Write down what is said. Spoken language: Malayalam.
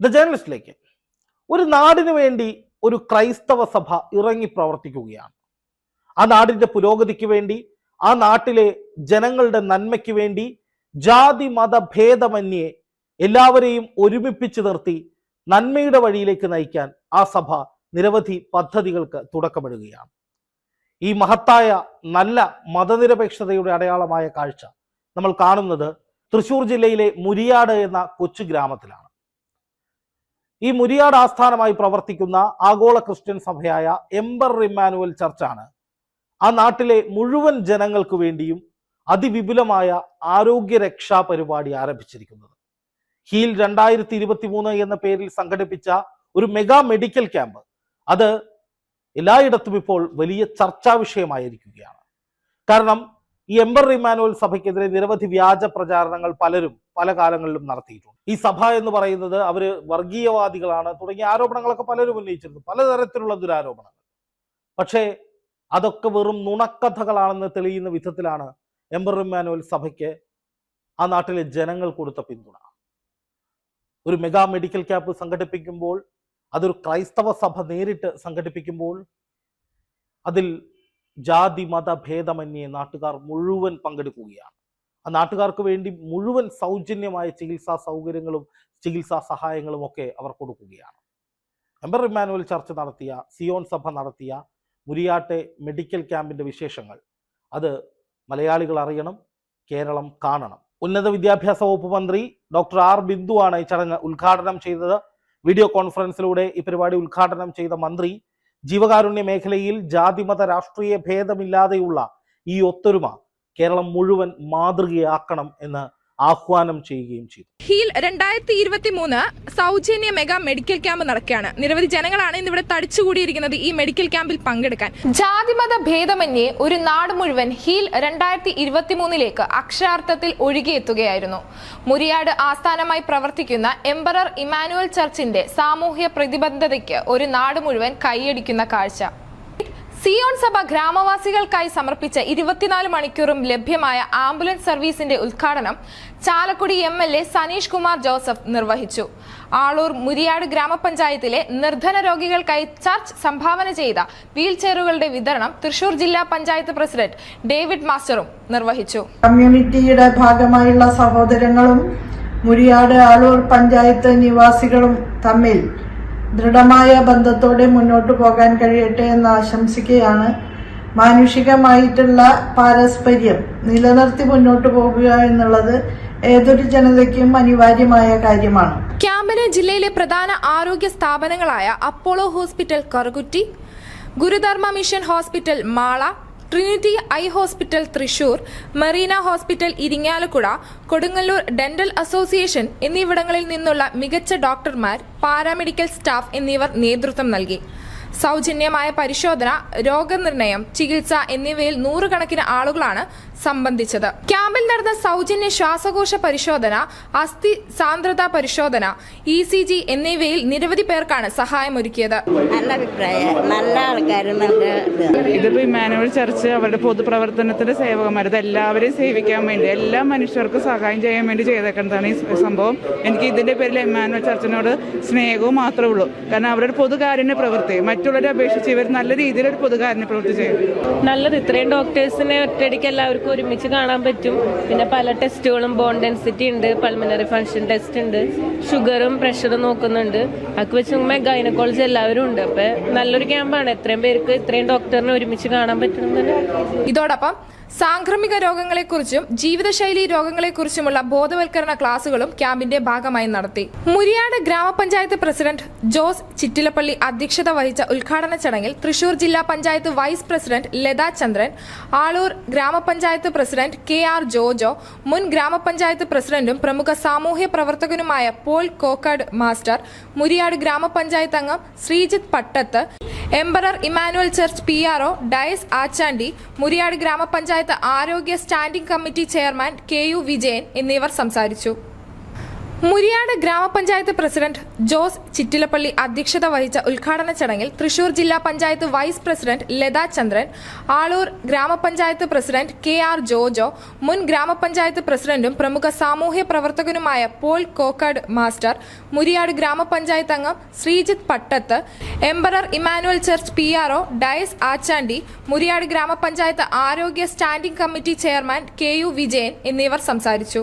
ദ ജേർണലിസ്റ്റിലേക്ക് ഒരു നാടിനു വേണ്ടി ഒരു ക്രൈസ്തവ സഭ ഇറങ്ങി പ്രവർത്തിക്കുകയാണ്. ആ നാടിന്റെ പുരോഗതിക്ക് വേണ്ടി ആ നാട്ടിലെ ജനങ്ങളുടെ നന്മയ്ക്ക് വേണ്ടി ജാതി മത ഭേദമന്യേ എല്ലാവരെയും ഒരുമിപ്പിച്ചു നിർത്തി നന്മയുടെ വഴിയിലേക്ക് നയിക്കാൻ ആ സഭ നിരവധി പദ്ധതികൾക്ക് തുടക്കമിടുകയാണ്. ഈ മഹത്തായ നല്ല മതനിരപേക്ഷതയുടെ അടയാളമായ കാഴ്ച നമ്മൾ കാണുന്നത് തൃശൂർ ജില്ലയിലെ മുരിയാട് എന്ന കൊച്ചു ഗ്രാമത്തിലാണ്. ഈ മുരിയാട് ആസ്ഥാനമായി പ്രവർത്തിക്കുന്ന ആഗോള ക്രിസ്ത്യൻ സഭയായ എംബർ ഇമ്മാനുവൽ ചർച്ചാണ്. ആ നാട്ടിലെ മുഴുവൻ ജനങ്ങൾക്ക് വേണ്ടിയും അതിവിപുലമായ ആരോഗ്യ രക്ഷാ പരിപാടി ആരംഭിച്ചിരിക്കുന്നത്. ഹീൽ രണ്ടായിരത്തി ഇരുപത്തി മൂന്ന് എന്ന പേരിൽ സംഘടിപ്പിച്ച ഒരു മെഗാ മെഡിക്കൽ ക്യാമ്പ്. അത് എല്ലായിടത്തും ഇപ്പോൾ വലിയ ചർച്ചാ വിഷയമായിരിക്കുകയാണ്. കാരണം ഈ എംബർ ഇമാനുവൽ സഭയ്ക്കെതിരെ നിരവധി വ്യാജ പ്രചാരണങ്ങൾ പലരും പല കാലങ്ങളിലും നടത്തിയിട്ടുണ്ട്. ഈ സഭ എന്ന് പറയുന്നത് അവർ വർഗീയവാദികളാണ് തുടങ്ങിയ ആരോപണങ്ങളൊക്കെ പലരും ഉന്നയിച്ചിരുന്നു. പലതരത്തിലുള്ള ദുരാരോപണങ്ങൾ. പക്ഷേ അതൊക്കെ വെറും നുണക്കഥകളാണെന്ന് തെളിയുന്ന വിധത്തിലാണ് എംബർ ഇമാനുവൽ സഭയ്ക്ക് ആ നാട്ടിലെ ജനങ്ങൾ കൊടുത്ത പിന്തുണ. ഒരു മെഗാ മെഡിക്കൽ ക്യാമ്പ് സംഘടിപ്പിക്കുമ്പോൾ അതൊരു ക്രൈസ്തവ സഭ നേരിട്ട് സംഘടിപ്പിക്കുമ്പോൾ അതിൽ ജാതി മത ഭേദമന്യേ നാട്ടുകാർ മുഴുവൻ പങ്കെടുക്കുകയാണ്. ആ നാട്ടുകാർക്ക് വേണ്ടി മുഴുവൻ സൗജന്യമായ ചികിത്സാ സൗകര്യങ്ങളും ചികിത്സാ സഹായങ്ങളും ഒക്കെ അവർ കൊടുക്കുകയാണ്. എംബർ ഇമ്മാനുവൽ ചർച്ച നടത്തിയ സിയോൺ സഭ നടത്തിയ മുരിയാട്ടെ മെഡിക്കൽ ക്യാമ്പിന്റെ വിശേഷങ്ങൾ. അത് മലയാളികൾ അറിയണം കേരളം കാണണം. ഉന്നത വിദ്യാഭ്യാസ വകുപ്പ് മന്ത്രി ഡോക്ടർ ആർ ബിന്ദുവാണ് ഈ ചടങ്ങ് ഉദ്ഘാടനം ചെയ്തത്. വീഡിയോ കോൺഫറൻസിലൂടെ ഈ പരിപാടി ഉദ്ഘാടനം ചെയ്ത മന്ത്രി ജീവകാരുണ്യ മേഖലയിൽ ജാതിമത രാഷ്ട്രീയ ഭേദമില്ലാതെയുള്ള ഈ ഒത്തൊരുമ കേരളം മുഴുവൻ മാതൃകയാക്കണം എന്ന് ആഹ്വാനം ചെയ്യുകയും ചെയ്തു. ഹീൽ രണ്ടായിരത്തി ഇരുപത്തി മൂന്ന് സൗജന്യ മെഗാ മെഡിക്കൽ ക്യാമ്പ് നടക്കുകയാണ്. നിരവധി ജനങ്ങളാണ് ഇന്നിവിടെ തടിച്ചുകൂടിയിരിക്കുന്നത് ഈ മെഡിക്കൽ ക്യാമ്പിൽ പങ്കെടുക്കാൻ. ജാതിമത ഭേദമന്യേ ഒരു നാട് മുഴുവൻ ഹീൽ രണ്ടായിരത്തി ഇരുപത്തി മൂന്നിലേക്ക് അക്ഷരാർത്ഥത്തിൽ ഒഴുകിയെത്തുകയായിരുന്നു മുരിയാട് ആസ്ഥാനമായി പ്രവർത്തിക്കുന്ന എംബറർ ഇമാനുവൽ ചർച്ചിന്റെ സാമൂഹ്യ പ്രതിബദ്ധതയ്ക്ക് ഒരു നാട് മുഴുവൻ കൈയടിക്കുന്ന കാഴ്ച. സിയോൺ സഭ ഗ്രാമവാസികൾക്കായി സമർപ്പിച്ച ഇരുപത്തിനാല് മണിക്കൂറും ലഭ്യമായ ആംബുലൻസ് സർവീസിന്റെ ഉദ്ഘാടനം Chalakudy M L A Saneesh Kumar Joseph നിർവഹിച്ചു. ആളൂർ മുരിയാട് ഗ്രാമപഞ്ചായത്തിലെ നിർധന രോഗികൾക്കായി ചർച്ച് സംഭാവന ചെയ്ത വീൽചെയറുകളുടെ വിതരണം തൃശൂർ ജില്ലാ പഞ്ചായത്ത് പ്രസിഡന്റ് ഡേവിഡ് മാസ്റ്ററും നിർവഹിച്ചു. കമ്മ്യൂണിറ്റിയുടെ ഭാഗമായുള്ള സഹോദരങ്ങളും മുരിയാട് ആളൂർ പഞ്ചായത്ത് നിവാസികളും തമ്മിൽ ദൃഢമായ ബന്ധത്തോടെ മുന്നോട്ട് പോകാൻ കഴിയട്ടെ എന്ന് ആശംസിക്കുകയാണ്. മാനുഷികമായിട്ടുള്ള പാരസ്പര്യം നിലനിർത്തി മുന്നോട്ട് പോകുക എന്നുള്ളത് ഏതൊരു ജനതയ്ക്കും അനിവാര്യമായ കാര്യമാണ്. ക്യാമ്പിന് ജില്ലയിലെ പ്രധാന ആരോഗ്യ സ്ഥാപനങ്ങളായ Apollo hospital Karukutty Gurudharma mission hospital Mala Trinity eye hospital Thrissur Marina hospital Irinjalakuda Kodungallur dental association എന്നിവിടങ്ങളിൽ നിന്നുള്ള മികച്ച ഡോക്ടർമാർ പാരാമെഡിക്കൽ സ്റ്റാഫ് എന്നിവർ നേതൃത്വം നൽകി. സൗജന്യമായ പരിശോധന രോഗനിർണയം ചികിത്സ എന്നിവയിൽ നൂറുകണക്കിന് ആളുകളാണ് സംബന്ധിച്ചത്. ക്യാമ്പിൽ നടന്ന സൗജന്യ ശ്വാസകോശ പരിശോധന അസ്ഥി സാന്ദ്രത പരിശോധന ഇ സി ജി എന്നിവയിൽ നിരവധി പേർക്കാണ് സഹായമൊരുക്കിയത്. നല്ല അഭിപ്രായം. നല്ല ആൾക്കാർ ഇതിപ്പോ ഇത് ഇമാനുവൽ ചർച്ച് അവരുടെ പൊതുപ്രവർത്തനത്തിന്റെ സേവകന്മാർ ഇത് എല്ലാവരെയും സേവിക്കാൻ വേണ്ടി എല്ലാ മനുഷ്യർക്കും സഹായം ചെയ്യാൻ വേണ്ടി ചെയ്തേക്കുന്നതാണ് ഈ സംഭവം. എനിക്ക് ഇതിന്റെ പേരിൽ ഇമാനുവൽ ചർച്ചിനോട് സ്നേഹവും മാത്രമേ ഉള്ളൂ. കാരണം അവരുടെ പൊതുകാരുണ്യ പ്രവൃത്തി മറ്റുള്ളവരെ അപേക്ഷിച്ച് ഇവർ നല്ല രീതിയിൽ ഒരു പൊതുകാരനെ പ്രവൃത്തി ചെയ്യും നല്ലത്. ഇത്രയും ഡോക്ടേഴ്സിനെ ഒറ്റയടിക്ക് എല്ലാവർക്കും ഒരുമിച്ച് കാണാൻ പറ്റും. പിന്നെ പല ടെസ്റ്റുകളും ബോൺ ഡെൻസിറ്റി ഉണ്ട് പൾമിനറി ഫങ്ഷൻ ടെസ്റ്റ് ഉണ്ട് ഷുഗറും പ്രഷറും നോക്കുന്നുണ്ട്. അതൊക്കെ വെച്ച് നോക്കുമ്പോൾ ഗൈനക്കോളജി എല്ലാവരും ഉണ്ട്. അപ്പൊ നല്ലൊരു ക്യാമ്പാണ് എത്രയും പേർക്ക് ഇത്രയും ഡോക്ടറിനെ ഒരുമിച്ച് കാണാൻ പറ്റണം ഇതോടൊപ്പം സാംക്രമിക രോഗങ്ങളെക്കുറിച്ചും ജീവിതശൈലി രോഗങ്ങളെക്കുറിച്ചുമുള്ള ബോധവൽക്കരണ ക്ലാസുകളും ക്യാമ്പിന്റെ ഭാഗമായി നടത്തി. മുരിയാട് ഗ്രാമപഞ്ചായത്ത് പ്രസിഡന്റ് ജോസ് ചിറ്റിലപ്പള്ളി അധ്യക്ഷത വഹിച്ച ഉദ്ഘാടന ചടങ്ങിൽ തൃശൂർ ജില്ലാ panchayat vice president Latha Chandran Aloor grama panchayat president K R Jojo മുൻ ഗ്രാമപഞ്ചായത്ത് പ്രസിഡന്റും പ്രമുഖ സാമൂഹ്യ പ്രവർത്തകനുമായ പോൾ കോക്കാട് മാസ്റ്റർ മുരിയാട് ഗ്രാമപഞ്ചായത്ത് അംഗം Sreejith Pattath emperor Emmanuel church P R O Dias Achandy Muriyad grama panchayat ആരോഗ്യ standing committee chairman K U Vijayan എന്നിവർ സംസാരിച്ചു. മുരിയാട് ഗ്രാമപഞ്ചായത്ത് പ്രസിഡന്റ് ജോസ് ചിറ്റിലപ്പള്ളി അധ്യക്ഷത വഹിച്ച ഉദ്ഘാടന ചടങ്ങിൽ തൃശൂർ ജില്ലാ panchayat vice president Latha Chandran Aloor grama panchayat president K R Jojo മുൻ ഗ്രാമപഞ്ചായത്ത് പ്രസിഡന്റും പ്രമുഖ സാമൂഹ്യ പ്രവർത്തകനുമായ പോൾ കോക്കാട് മാസ്റ്റർ മുരിയാട് ഗ്രാമപഞ്ചായത്ത് അംഗം Sreejith Pattath emperor Emmanuel church P R O Dias Achandy Muriyad grama panchayat ആരോഗ്യ standing committee chairman K U Vijayan എന്നിവർ സംസാരിച്ചു.